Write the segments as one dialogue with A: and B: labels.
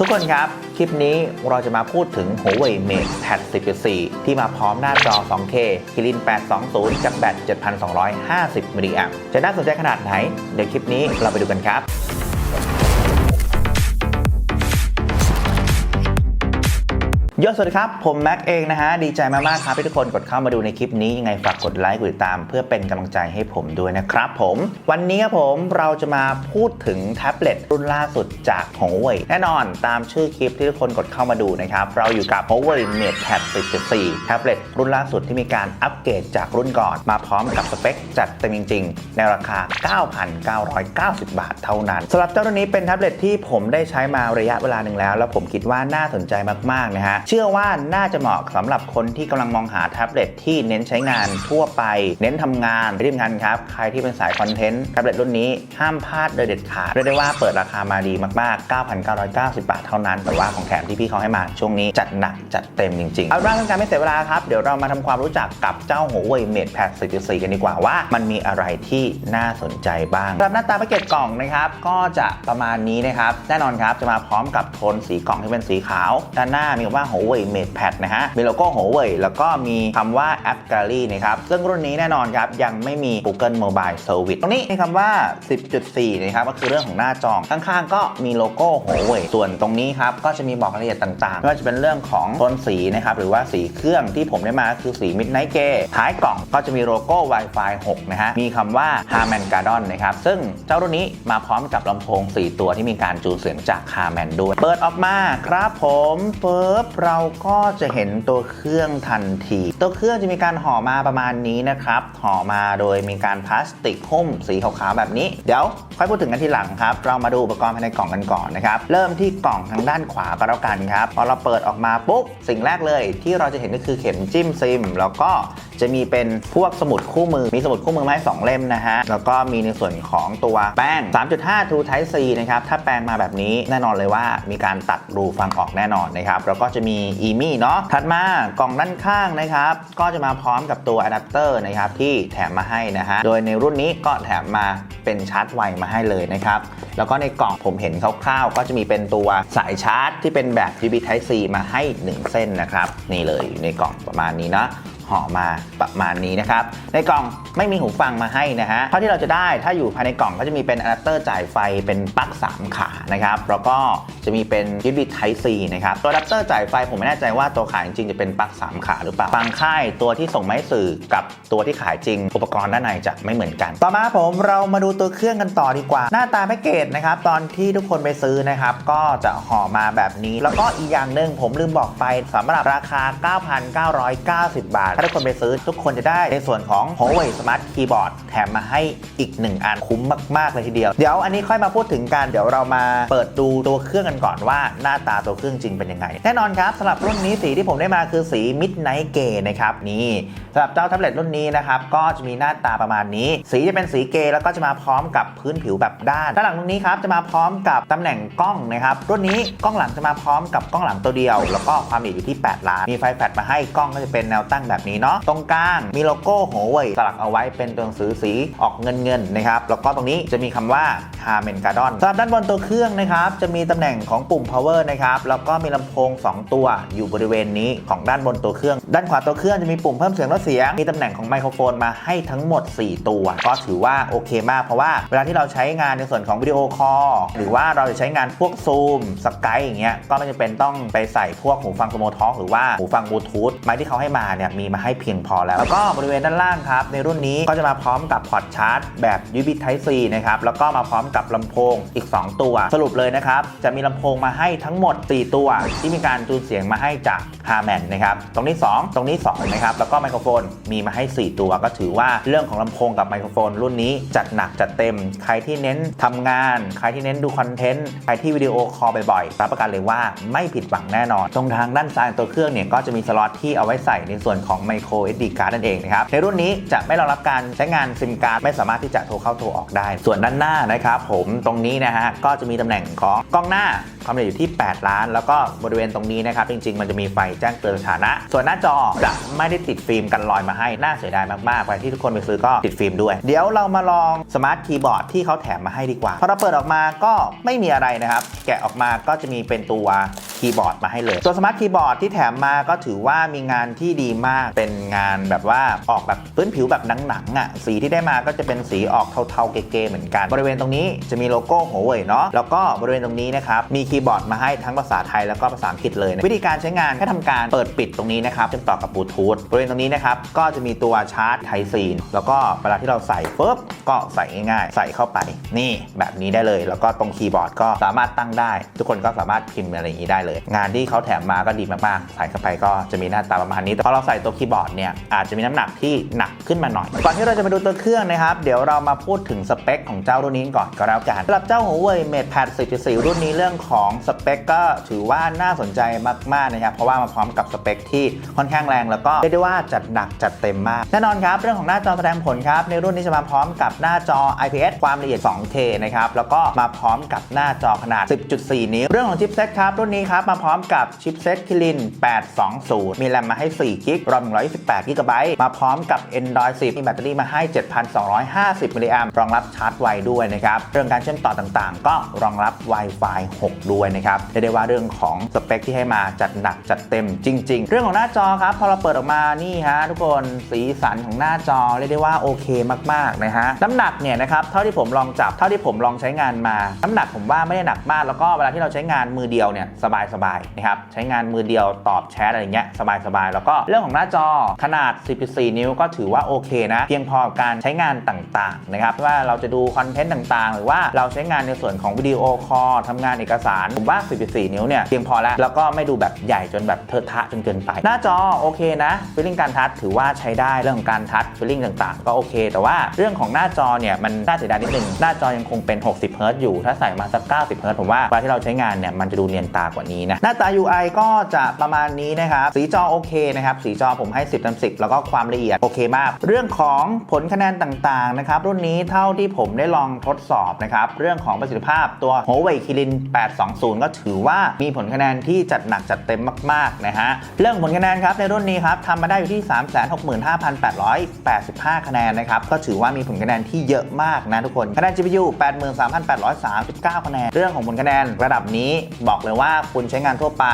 A: ทุกคนครับ คลิปนี้เราจะมาพูดถึง Huawei Mate Pad 10.4 ที่มาพร้อมหน้าจอ 2K Kirin 820 กับแบต 7,250 มิลลิแอมป์จะน่าสนใจขนาดไหน เดี๋ยวคลิปนี้เราไปดูกันครับ ยศสวัสดีครับ ผมแม็กเองนะฮะ ดีใจมากๆครับที่ทุกคนกดเข้ามาดูในคลิปนี้ ยังไงฝากกดไลค์กดติดตาม เพื่อเป็นกำลังใจให้ผมด้วยนะครับผม วันนี้ครับผมเราจะมาพูดถึงแท็บเล็ตรุ่นล่าสุดจาก Huawei แน่นอนตามชื่อคลิปที่ทุกคนกดเข้ามาดูนะครับ เราอยู่กับ Huawei Mate Pad 10.4 แท็บเล็ตรุ่นล่าสุดที่มีการอัปเกรดจากรุ่นก่อน มาพร้อมกับสเปคจัดเต็มจริง ๆ ในราคา 9,990 บาทเท่านั้นสำหรับเจ้าตัวนี้เป็นแท็บเล็ตที่ผมได้ใช้มาระยะเวลาหนึ่งแล้ว แล้วผมคิดว่าน่าสนใจมากๆนะฮะเชื่อว่าน่าจะเหมาะสำหรับคนที่กำลังมองหาแท็บเล็ตที่เน้นใช้งานทั่วไป เน้นทำงานที่สำคัญครับ ใครที่เป็นสายคอนเทนต์แท็บเล็ตรุ่นนี้ห้ามพลาดโดยเด็ดขาดเรียกได้ว่าเปิดราคามาดีมากๆ 9,990 บาทเท่านั้น แต่ว่าของแถมที่พี่เขาให้มาช่วงนี้จัดหนักจัดเต็มจริงๆ เอาเป็นว่าเพื่อการไม่เสียเวลาครับ เดี๋ยวเรามาทำความรู้จักกับเจ้า Huawei Mate Pad 10.4กันดีกว่าว่า มันมีอะไรที่น่าสนใจบ้างสำหรับหน้าตาแพ็กเกจกล่องนะครับก็จะประมาณนี้นะครับแน่นอนครับจะมาพร้อมกับโทนสีกล่องที่เป็นสีขาวด้านหน้ามีว่า Huawei Mate Pad นะฮะ มีโลโก้ Huawei แล้วก็มีคำว่า App Gallery นะครับ ซึ่งรุ่นนี้แน่นอนครับ ยังไม่มี Google Mobile Service ตรงนี้มีคำว่า 10.4 นะครับ ก็คือเรื่องของหน้าจอข้างๆ ก็มีโลโก้ Huawei ส่วนตรงนี้ครับ ก็จะมีบอกรายละเอียดต่างๆไม่ว่าจะเป็นเรื่องของโทนสีนะครับ หรือว่าสีเครื่องที่ผมได้มาคือสี Midnight Grey ท้ายกล่องก็จะมีโลโก้ Wi-Fi 6 นะฮะ มีคำว่า Harman Kardon นะครับ ซึ่งเจ้ารุ่นนี้มาพร้อมกับลำโพง 4 ตัวที่มีการจูนเสียงจาก Harman ด้วย เปิดออกมาครับผมปุ๊บเราก็จะเห็นตัวเครื่องทันที ตัวเครื่องจะมีการห่อมาประมาณนี้นะครับ ห่อมาโดยมีการพลาสติกหุ้มสีขาวๆแบบนี้ เดี๋ยวค่อยพูดถึงกันทีหลังครับ เรามาดูอุปกรณ์ภายในกล่องกันก่อนนะครับ เริ่มที่กล่องทางด้านขวาก็แล้วกันครับ พอเราเปิดออกมาปุ๊บ สิ่งแรกเลย ที่เราจะเห็นก็คือเข็มจิ้มซิม แล้วก็จะมีเป็นพวกสมุดคู่มือ มีสมุดคู่มือมาให้สองเล่มนะฮะ แล้วก็มีในส่วนของตัวแป้ง 3.5 True Type C นะครับ ถ้าแปลงมาแบบนี้แน่นอนเลยว่ามีการตัดรูฟังออกแน่นอนนะครับ แล้วก็จะมีีอีมี่เนาะถัดมากล่องด้านข้างนะครับ ก็จะมาพร้อมกับตัวอะแดปเตอร์นะครับที่แถมมาให้นะฮะโดยในรุ่นนี้ก็แถมมาเป็นชาร์จไวมาให้เลยนะครับ แล้วก็ในกล่องผมเห็นคร่าวๆ ก็จะมีเป็นตัวสายชาร์จที่เป็นแบบ USB Type C มาให้ 1 เส้นนะครับ นี่เลยอยู่ในกล่องประมาณนี้นะ ห่อมาประมาณนี้นะครับ ในกล่องไม่มีหูฟังมาให้นะฮะเท่าที่เราจะได้ถ้าอยู่ภายในกล่องก็จะมีเป็นอะแดปเตอร์จ่ายไฟเป็นปลั๊ก3 ขานะครับแล้วก็จะมีเป็น USB Type C นะครับตัวอะแดปเตอร์จ่ายไฟผมไม่แน่ใจว่าตัวขายจริงจะเป็นปลั๊ก3 ขาหรือเปล่าบางค่ายตัวที่ส่งมาให้สื่อกับตัวที่ขายจริง อุปกรณ์ด้านในจะไม่เหมือนกัน ต่อมาผมเรามาดูตัวเครื่องกันต่อดีกว่า หน้าตาแพ็กเกจนะครับตอนที่ทุกคนไปซื้อนะครับก็จะห่อมาแบบนี้ แล้วก็อีกอย่างหนึ่งผมลืมบอกไปสำหรับราคา 9,990 บาทถ้าทุกคนไปซื้อ ทุกคนจะได้ในส่วนของ Huawei Smart Keyboard แถมมาให้อีก 1 อันคุ้มมาก ๆ เลยทีเดียว เดี๋ยวอันนี้ค่อยมาพูดถึงกันเดี๋ยวเรามาเปิดดูตัวเครื่องกันก่อนว่าหน้าตาตัวเครื่องจริงเป็นยังไง แน่นอนครับสำหรับรุ่นนี้สีที่ผมได้มาคือสี Midnight Grey นะครับนี่สำหรับเจ้าแท็บเล็ตรุ่นนี้นะครับก็จะมีหน้าตาประมาณนี้ สีจะเป็นสีเกย์แล้วก็จะมาพร้อมกับพื้นผิวแบบด้านด้านหลังตรงนี้ครับจะมาพร้อมกับตำแหน่งกล้องนะครับรุ่นนี้กล้องหลังจะมาพร้อมกับกล้องหลังตัวเดียว แล้วก็ความละเอียดอยู่ที่ 8 ล้าน มีไฟแฟลชมาให้กล้องก็จะเป็นแนวตั้งแบบนี้เนาะตรงกลางมีโลโก้หัวเว่ยสลักเอาไว้เป็นตัวหนังสือสีออกเงินเงินนะครับแล้วก็ตรงนี้จะมีคำว่า Harman Kardon สำหรับด้านบนตัวเครื่องนะครับจะมีตำแหน่งของปุ่ม power นะครับแล้วก็มีลำโพง 2 ตัวอยู่บริเวณนี้ของด้านบนตัวเครื่อง ด้านขวาตัวเครื่องจะมีปุ่มเพิ่มเสียงลดเสียงมีตำแหน่งของไมโครโฟนมาให้ทั้งหมด 4 ตัว ก็ถือว่าโอเคมากเพราะว่าเวลาที่เราใช้งานในส่วนของวิดีโอคอลหรือว่าเราจะใช้งานพวกซูมสกายอย่างเงี้ยก็ไม่จำเป็นต้องไปใส่พวกหูฟังสโมท็อกหรือว่าหูฟังบลูทูธไม้ที่เขาให้มาเนี่ยมีมาให้เพียงพอแล้ว แล้วก็บริเวณด้านล่างครับในรุ่นนี้ก็จะมาพร้อมกับพอร์ตชาร์จแบบ USB Type C นะครับแล้วก็มาพร้อมกับลำโพงอีก 2 ตัว สรุปเลยนะครับจะมีลำโพงมาให้ทั้งหมด 4 ตัว ที่มีการจูนเสียงมาให้จาก Harman นะครับตรงนี้ 2 ตรงนี้2นะครับแล้วก็ไมโครโฟนมีมาให้ 4 ตัว ก็ถือว่าเรื่องของลำโพงกับไมโครโฟน รุ่นนี้จัดหนักจัดเต็ม ใครที่เน้นทำงาน ใครที่เน้นดูคอนเทนต์ใครที่วิดีโอคอลบ่อยๆรับประกันเลยว่าไม่ผิดหวังแน่นอน ตรงทางด้านซ้ายตัวเครื่องเนี่ยก็จะมีสล็อตที่เอาไว้ใส่ในส่วนของ micro SD card นั่นเองนะครับ ในรุ่นนี้จะไม่รองรับการใช้งานซิมการ์ดไม่สามารถที่จะโทรเข้าโทรออกได้ ส่วนด้านหน้านะครับผมตรงนี้นะฮะก็จะมีตำแหน่งของกล้องหน้าความละเอียดอยู่ที่ 8 ล้าน แล้วก็บริเวณตรงนี้นะครับ จริง ๆ มันจะมีไฟแจ้งเตือนสถานะ ส่วนหน้าจออจะไม่ได้ติดฟิล์มกันรอยมาให้ น่าเสียดายมากๆไปที่ทุกคนไปซื้อก็ติดฟิล์มด้วย เดี๋ยวเรามาลองสมาร์ทคีย์บอร์ดที่เขาแถมมาให้ดีกว่า พอเราเปิดออกมาก็ไม่มีอะไรนะครับ แกะออกมาก็จะมีเป็นตัวคีย์บอร์ดมาให้เลย ตัวสมาร์ทคีย์บอร์ดที่แถมมาก็ถือว่ามีงานที่ดีมากเป็นงานแบบว่าออกแบบพื้นผิวแบบหนังๆอะสีที่ได้มาก็จะเป็นสีออกเทาๆเก๋ๆเหมือนกันบริเวณตรงนี้จะมีโลโก้หัวเว่ยเนาะแล้วก็บริเวณตรงนี้นะครับมีคีย์บอร์ดมาให้ทั้งภาษาไทยแล้วก็ภาษาอังกฤษเลยนะวิธีการใช้งานแค่ทำการเปิดปิดตรงนี้นะครับเชื่อมต่อกับบลูทูธบริเวณตรงนี้นะครับก็จะมีตัวชาร์จไทซีนแล้วก็เวลาที่เราใส่ปุ๊บก็ใส่ง่ายๆใส่เข้าไปนี่แบบนี้ได้เลย แล้วก็ตรงคีย์บอร์ดก็สามารถตั้งได้ ทุกคนก็สามารถพิมพ์อะไรอย่างนี้ได้เลยงานที่เขาแถมมาก็ดีมากๆ ใส่เข้าไปก็จะมีหน้าตาประมาณนี้ แต่พอเราใส่ตัวคีย์บอร์ดเนี่ยอาจจะมีน้ำหนักที่หนักขึ้นมาหน่อย ก่อนที่เราจะมาดูตัวเครื่องนะครับ เดี๋ยวเรามาพูดถึงสเปคของเจ้ารุ่นนี้ก่อนก็แล้วกันสำหรับเจ้า Huawei MatePad 10.4 รุ่นนี้เรื่องของสเปคก็ถือว่าน่าสนใจมากๆนะครับเพราะว่ามาพร้อมกับสเปคที่ค่อนข้างแรงแล้วก็เรียกได้ว่าจัดหนักจัดเต็มมากแน่นอนครับเรื่องของหน้าจอแสดงผลครับในรุ่นนี้จะมาพร้อมกับหน้าจอ IPS ความละเอียด 2K นะครับแล้วก็มาพร้อมกับหน้าจอขนาด 10.4 นิ้วเรื่องของชิปเซ็ตครับรุ่นนี้ครับมาพร้อมกับชิปเซ็ต Kirin 820 มีแรมมาให้ 4 กิก รอม128 กิกะไบต์มาพร้อมกับ Android 10 มีแบตเตอรี่มาให้ 7,250 มิลลิแอมรองรับชาร์จไวด้วยนะครับ เรื่องการเชื่อมต่อต่างๆ ก็รองรับ Wi-Fi 6 ด้วยนะครับเรียกได้ว่าเรื่องของสเปคที่ให้มาจัดหนักจัดเต็มจริง ๆ เรื่องของหน้าจอครับ พอเราเปิดออกมานี่ฮะทุกคนสีสันของหน้าจอเรียกได้ว่าโอเคมากๆนะฮะน้ำหนักเนี่ยนะครับเท่าที่ผมลองจับเท่าที่ผมลองใช้งานมา น้ำหนักผมว่าไม่ได้หนักมากแล้วก็เวลาที่เราใช้งานมือเดียวเนี่ยสบายๆนะครับใช้งานมือเดียวตอบแชทอะไรเงี้ยสบายๆแล้วก็เรื่องของหน้าจอขนาด 14 นิ้วก็ถือว่าโอเคนะ เพียงพอกับการใช้งานต่างๆนะครับว่าเราจะดูคอนเทนต์ต่างๆ หรือว่าเราใช้งานในส่วนของวิดีโอคอลทำงานเอกสาร ผมว่า 14 นิ้วเนี่ยเพียงพอแล้ว แล้วก็ไม่ดูแบบใหญ่จนแบบเทอะทะจนเกินไป หน้าจอโอเคนะฟีลลิ่งการทัชถือว่าใช้ได้เรื่องของการทัชฟีลลิ่งต่างๆ ก็โอเค แต่ว่าเรื่องของหน้าจอเนี่ยมันน่าเสียดายนิดนึงหน้าจอยังคงเป็น 60เฮิร์ตซ์อยู่ถ้าใส่มาสัก 90เฮิร์ตซ์ผมว่าเวลาที่เราใช้งานเนี่ยมันจะดูเนียนตากว่านี้นะหน้าตา UI ก็จะประมาณนี้นะครับสีจอโอเคนะครับสีจอผมให้ 10เต็ม10 แล้วก็ความละเอียดโอเคมาก เรื่องของผลคะแนนต่างๆนะครับรุ่นนี้เท่าที่ผมได้ลองทดสอบนะครับเรื่องของประสิทธิภาพตัว Huawei Kirin 820 ก็ถือว่ามีผลคะแนนที่จัดหนักจัดเต็มมากๆนะฮะเรื่องผลคะแนนครับในรุ่นนี้ครับทำมาได้อยู่ที่ 365,885 คะแนนนะครับก็ถือว่ามีผลคะแนนที่เยอะมากนะทุกคนคะแนน GPU 83,839 คะแนน เรื่องของผลคะแนนระดับนี้บอกเลยว่าคุณใช้งานทั่วไป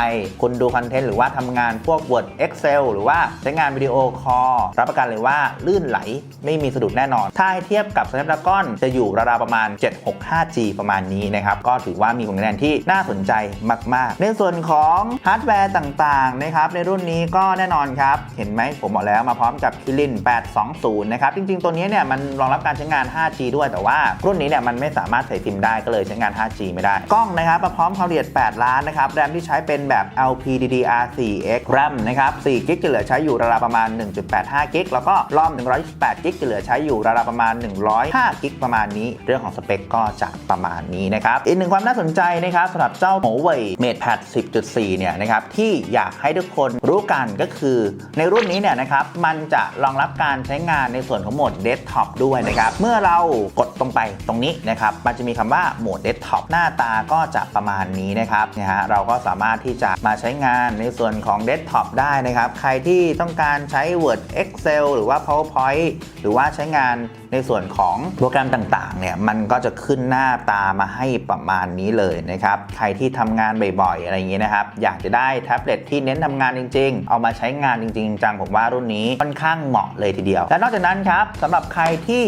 A: คุณดูคอนเทนต์หรือว่าทำงานพวก Word Excel หรือว่าใช้งานวิดีโอคอลรับประกันเลยว่าลื่นไหลไม่มีสะดุดแน่นอน ถ้าให้เทียบกับ Snapdragon จะอยู่ราวๆประมาณ 765G ประมาณนี้นะครับ ก็ถือว่ามีผลคะแนนที่น่าสนใจมาก ๆ ในส่วนของฮาร์ดแวร์ต่าง ๆ นะครับ ในรุ่นนี้ก็แน่นอนครับ เห็นไหมผมบอกแล้วมาพร้อมกับ Kirin 820 นะครับ จริง ๆ ตัวนี้เนี่ยมันรองรับการใช้งาน 5G ด้วย แต่ว่ารุ่นนี้เนี่ยมันไม่สามารถใส่ซิมได้ก็เลยใช้งาน 5G ไม่ได้ กล้องนะครับมาพร้อมความละเอียด 8 ล้านนะครับรมที่ใช้เป็นแบบ LPDDR4X RAM นะครับ4กิกจะเหลือใช้อยู่ราวๆประมาณ 1.85กิกแล้วก็รอม128กิกจะเหลือใช้อยู่ราวๆประมาณ 105กิกประมาณนี้ เรื่องของสเปคก็จะประมาณนี้นะครับอีกหนึ่งความน่าสนใจนะครับสำหรับเจ้า Huawei MatePad 10.4 เนี่ยนะครับที่อยากให้ทุกคนรู้กันก็คือ ในรุ่นนี้เนี่ยนะครับมันจะรองรับการใช้งานในส่วนของโหมด Desktop ด้วยนะครับเมื่อเรากดตรงไปตรงนี้นะครับมันจะมีคำว่าโหมด Desktop หน้าตาก็จะประมาณนี้นะครับนะฮะเราก็สามารถที่จะมาใช้งานในส่วนของ Desktop ได้นะครับ ใครที่ต้องการใช้ Word Excel หรือว่า PowerPoint หรือว่าใช้งานในส่วนของโปรแกรมต่างๆ เนี่ย มันก็จะขึ้นหน้าตามาให้ประมาณนี้เลยนะครับ ใครที่ทำงานบ่อยๆ อะไรอย่างนี้นะครับ อยากจะได้แท็บเล็ตที่เน้นทำงานจริง ๆ เอามาใช้งานจริง ๆ จังผมว่ารุ่นนี้ค่อนข้างเหมาะเลยทีเดียว และนอกจากนั้นครับสำหรับใครที่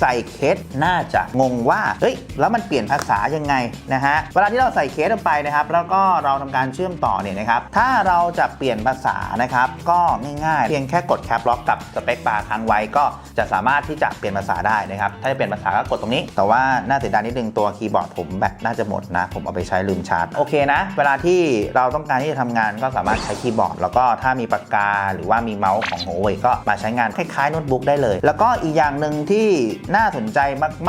A: ใส่เคสน่าจะงงว่าเฮ้ยแล้วมันเปลี่ยนภาษายังไงนะฮะเวลาที่เราใส่เคสลงไปนะครับ แล้วก็เราทำการเชื่อมต่อเนี่ยนะครับถ้าเราจะเปลี่ยนภาษานะครับก็ง่ายๆเพียงแค่กดแคปล็อกกับสเปคบาร์ค้างไว้ก็จะสามารถที่จะเปลี่ยนภาษาได้นะครับถ้าจะเปลี่ยนภาษาก็กดตรงนี้ แต่ว่าน่าเสียดายนิดนึงตัวคีย์บอร์ดผมแบตน่าจะหมดนะ ผมเอาไปใช้ลืมชาร์จโอเคนะเวลาที่เราต้องการที่จะทำงานก็สามารถใช้คีย์บอร์ด แล้วก็ถ้ามีปากกาหรือว่ามีเมาส์ของ Huawei ก็มาใช้งานคล้ายๆโน้ตบุ๊กได้เลย แล้วก็อีกอย่างหนึ่งที่น่าสนใจ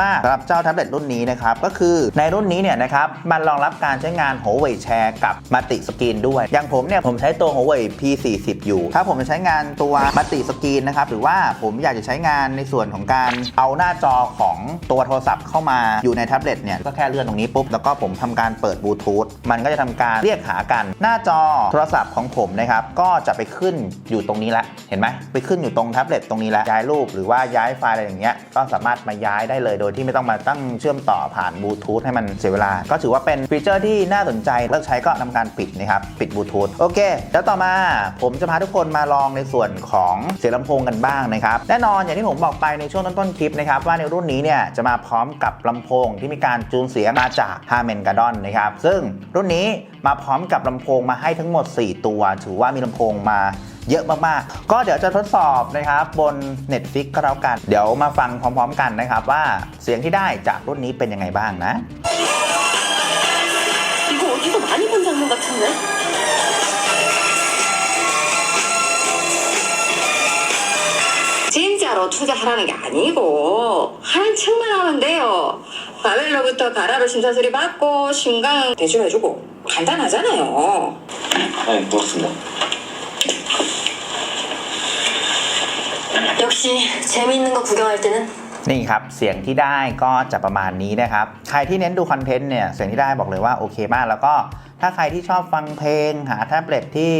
A: มากๆสำหรับเจ้าแท็บเล็ตรุ่นนี้นะครับก็คือในรุ่นนี้เนี่ยนะครับมันรองรับการใช้งาน Huawei Share กับมัลติสกรีนด้วย อย่างผมเนี่ยผมใช้ตัว Huawei P40 อยู่ ถ้าผมจะใช้งานตัวมัลติสกรีนนะครับหรือว่าผมอยากจะใช้งานในส่วนของการเอาหน้าจอของตัวโทรศัพท์เข้ามาอยู่ในแท็บเล็ตเนี่ยก็แค่เลื่อนตรงนี้ปุ๊บแล้วก็ผมทำการเปิดบลูทูธมันก็จะทำการเรียกหากัน หน้าจอโทรศัพท์ของผมนะครับก็จะไปขึ้นอยู่ตรงนี้ล้วเห็นไหมไปขึ้นอยู่ตรงแท็บเล็ตตรงนี้ล้วย้ายรูปหรือว่าย้ายไฟล์อะไรอย่างเงี้ยก็สามารถมาย้ายได้เลย โดยที่ไม่ต้องมาตั้งเชื่อมต่อผ่านบลูทูธให้มันเสียเวลา ก็ถือว่าเป็นฟีเจอร์ที่น่าสนใจเลิกใช้ก็ทำการปิดนะครับ ปิดบลูทูธโอเค แล้วต่อมาผมจะพาทุกคนมาลองในส่วนของเสียงลำโพงกันบ้างนะครับ แน่นอนอย่างที่ผมบอกไปในช่วงต้นๆคลิปนะครับว่าในรุ่นนี้เนี่ยจะมาพร้อมกับลำโพงที่มีการจูนเสียงมาจาก h a r m a n Kardon นะครับซึ่งรุ่นนี้มาพร้อมกับลำโพงมาให้ทั้งหมด 4 ตัว ถือว่ามีลำโพงมา เยอะมากๆ ก็เดี๋ยวจะทดสอบนะครับบน Netflix ก็แล้วกัน เดี๋ยวมาฟังพร้อมๆกันนะครับว่าเสียงที่ได้จากรุ่นนี้เป็นยังไงบ้างนะ
B: 이거 이거 많이 본 장면 같은 데? 진짜로 투자하라는 게 아니고 하는 척만จ้า 요. 바벨로부터 가라로 심사 수리 받고 심강 대출해주고 간단하잖아 요.
C: 아 니, 고맙습니 다.
B: 역시 재미있는 거 구경할 때는
A: นี่ครับ เสียงที่ได้ก็จะประมาณนี้นะครับ ใครที่เน้นดูคอนเทนต์เนี่ย เสียงที่ได้บอกเลยว่าโอเคมาก แล้วก็ถ้าใครที่ชอบฟังเพลง หาแท็บเล็ตที่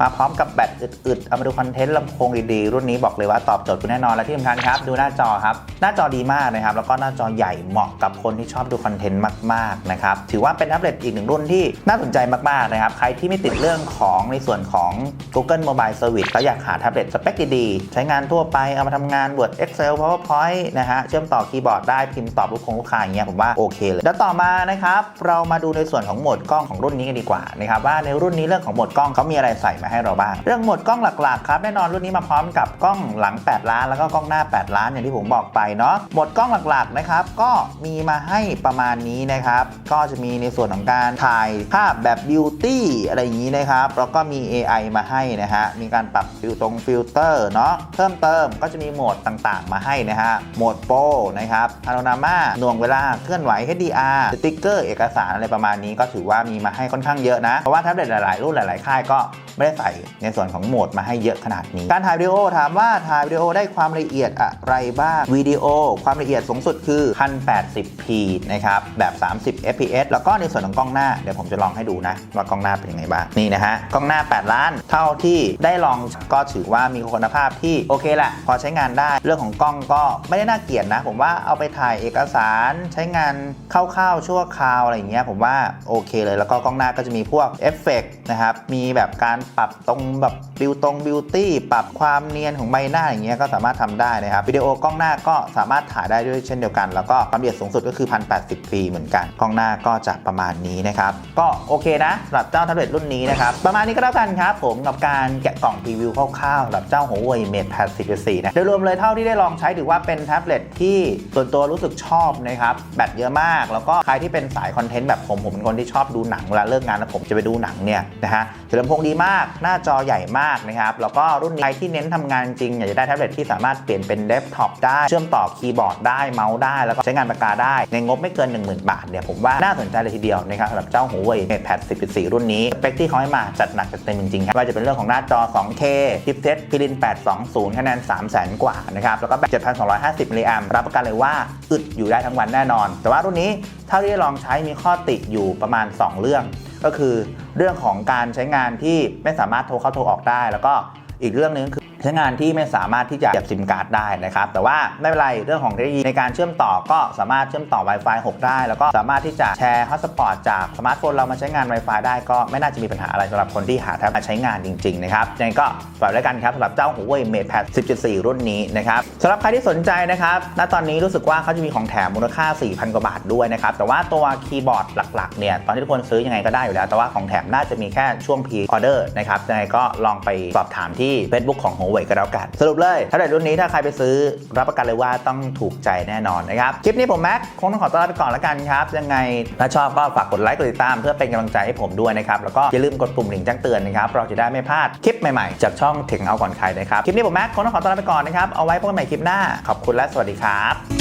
A: มาพร้อมกับแบตอึดๆ เอามาดูคอนเทนต์ลำโพงดีๆ รุ่นนี้บอกเลยว่าตอบโจทย์คุณแน่นอนและที่สำคัญครับ ดูหน้าจอครับ หน้าจอดีมากนะครับ แล้วก็หน้าจอใหญ่เหมาะกับคนที่ชอบดูคอนเทนต์มากๆนะครับ ถือว่าเป็นแท็บเล็ตอีกหนึ่งรุ่นที่น่าสนใจมากๆนะครับ ใครที่ไม่ติดเรื่องของในส่วนของ Google Mobile Service แล้วอยากหาแท็บเล็ตสเปคดีๆ ใช้งานทั่วไปเอามาทำงาน Word Excel PowerPoint นะฮะเชื่อมต่อคีย์บอร์ดได้พิมพ์ตอบลูกคงลูกค้าอย่างเงี้ยผมว่าโอเคเลยแล้วต่อมานะครับเรามาดูในส่วนของโหมดกล้องของรุ่นนี้กันดีกว่านะครับว่าในรุ่นนี้เรื่องของโหมดกล้องเขามีอะไรใส่มาให้เราบ้าง เรื่องหมดกล้องหลักๆครับแน่นอนรุ่นนี้มาพร้อมกับกล้องหลัง 8 ล้าน แล้วก็กล้องหน้า 8 ล้านอย่างที่ผมบอกไปเนาะหมดกล้องหลักๆนะครับก็มีมาให้ประมาณนี้นะครับก็จะมีในส่วนของการถ่ายภาพแบบบิวตี้อะไรอย่างนี้นะครับแล้วก็มี AI มาให้นะฮะมีการปรับฟิลตรงฟิลเตอร์เนาะเพิ่มเติมก็จะมีโหมดต่างๆ มาให้นะฮะโหมดโปรนะครับพาโนรามาหน่วงเวลาเคลื่อนไหว HDR สติ๊กเกอร์เอกสารอะไรประมาณนี้ก็ถือว่ามีมาให้ค่อนข้างเยอะนะเพราะว่าแท็บเล็ตหลายๆรุ่นหลาย ๆ ค่ายก็ไม่ได้ใส่ในส่วนของโหมดมาให้เยอะขนาดนี้ การถ่ายวิดีโอถามว่าถ่ายวิดีโอได้ความละเอียดอะไรบ้างวิดีโอ ความละเอียดสูงสุดคือ 1080p นะครับแบบ 30 fps แล้วก็ในส่วนของกล้องหน้าเดี๋ยวผมจะลองให้ดูนะว่ากล้องหน้าเป็นยังไงบ้างนี่นะฮะกล้องหน้า 8 ล้าน เท่าที่ได้ลองก็ถือว่ามีคุณภาพที่โอเคแหละพอใช้งานได้เรื่องของกล้องก็ไม่ได้น่าเกลียดนะ ผมว่าเอาไปถ่ายเอกสารใช้งานคร่าๆชั่วคราวอะไรอย่างเงี้ยผมว่าโอเคเลยแล้วก็กล้องหน้าก็จะมีพวกเอฟเฟกต์นะครับมีแบบการปรับตรงแบบบิวตรงบิวตี้ปรับความเนียนของใบหน้าอย่างเงี้ยก็สามารถทำได้นะครับวิดีโอกล้องหน้าก็สามารถถ่ายได้ด้วยเช่นเดียวกัน แล้วก็ความละเอียดสูงสุดก็คือ 1080p เหมือนกันกล้องหน้าก็จะประมาณนี้นะครับก็โอเคนะสำหรับเจ้าแท็บเล็ตรุ่นนี้นะครับประมาณนี้ก็แล้วกันครับผมกับการแกะกล่องพรีวิวคร่าวๆสำหรับเจ้า Huawei Mate Pad 10.4นะโดยรวมเลยเท่าที่ได้ลองใช้ถือว่าเป็นแท็บเล็ตที่ส่วนตัวรู้สึกชอบนะครับแบตเยอะมาก แล้วก็ใครที่เป็นสายคอนเทนต์แบบผมผมเป็นคนที่ชอบดูหนังเวลาเลิกงานแล้วผมจะไปดูหนังเนี่ยนะฮะเสียงลำโพงดีมากหน้าจอใหญ่มากนะครับ แล้วก็รุ่นนี้ใครที่เน้นทำงานจริง อยากจะได้แท็บเล็ตที่สามารถเปลี่ยนเป็นเดสก์ท็อปได้ เชื่อมต่อคีย์บอร์ดได้เมาส์ได้ แล้วก็ใช้งานปากกาได้ ในงบไม่เกิน 10,000 บาทเนี่ยผมว่าน่าสนใจเลยทีเดียวนะครับสำหรับเจ้า Huawei Mate Pad 10.4 รุ่นนี้สเปคที่เขาให้มาจัดหนักจัดเต็มจริงๆครับว่าจะเป็นเรื่องของหน้าจอ 2K ชิปเซ็ต Kirin 820 คะแนน 300,000 กว่านะครับแล้วก็แบต7,250มิลลิแอมรับประกันเลยว่าอึดอยู่ได้ทั้งวันแน่นอน แต่ว่ารุ่นนี้เท่าที่ได้ลองใช้มีข้อติอยู่ประมาณ 2 เรื่อง ก็คือเรื่องของการใช้งานที่ไม่สามารถโทรเข้าโทรออกได้ แล้วก็อีกเรื่องหนึงคือ ใช้งานที่ไม่สามารถที่จะเก็บซิมการ์ดได้นะครับ แต่ว่าไม่เป็นไรเรื่องของเทคโนโลยีในการเชื่อมต่อก็สามารถเชื่อมต่อ Wi-Fi 6 ได้ แล้วก็สามารถที่จะแชร์ฮอตสปอตจากสมาร์ทโฟนเรามาใช้งาน Wi-Fi ได้ก็ไม่น่าจะมีปัญหาอะไรสำหรับคนที่หาแท็บมาใช้งานจริงๆนะครับยังไงก็ฝากไว้ด้วยกันครับสำหรับเจ้า Huawei Mate Pad 10.4 รุ่นนี้นะครับสำหรับใครที่สนใจนะครับณตอนนี้รู้สึกว่าเขาจะมีของแถมมูลค่า 4,000 กว่าบาทด้วยนะครับแต่ว่าตัวคีย์บอร์ดหลักๆเนี่ยตอนที่ทุกคนซื้อยังไงก็ได้อยู่แล้ว แต่ว่าของแถมน่าจะมีแค่ช่วง pre order นะครับยังไงก็ลองไปสอบถามที่ Facebook ของ Huawei เว่ยก็แล้วกัน สรุปเลยถ้าเล็ดรุ่นนี้ถ้าใครไปซื้อรับประกันเลยว่าต้องถูกใจแน่นอนนะครับ คลิปนี้ผมแม็กคงต้องขอตัวลาไปก่อนแล้วกันครับ ยังไงถ้าชอบก็ฝากกดไลค์กดติดตามเพื่อเป็นกำลังใจให้ผมด้วยนะครับ แล้วก็อย่าลืมกดปุ่มหลิงแจ้งเตือนนะครับ เราจะได้ไม่พลาดคลิปใหม่ๆ จากช่องถึงเอาก่อนใครนะครับ คลิปนี้ผมแม็กคงต้องขอตัวลาไปก่อนนะครับ เอาไว้พบกันใหม่คลิปหน้า ขอบคุณและสวัสดีครับ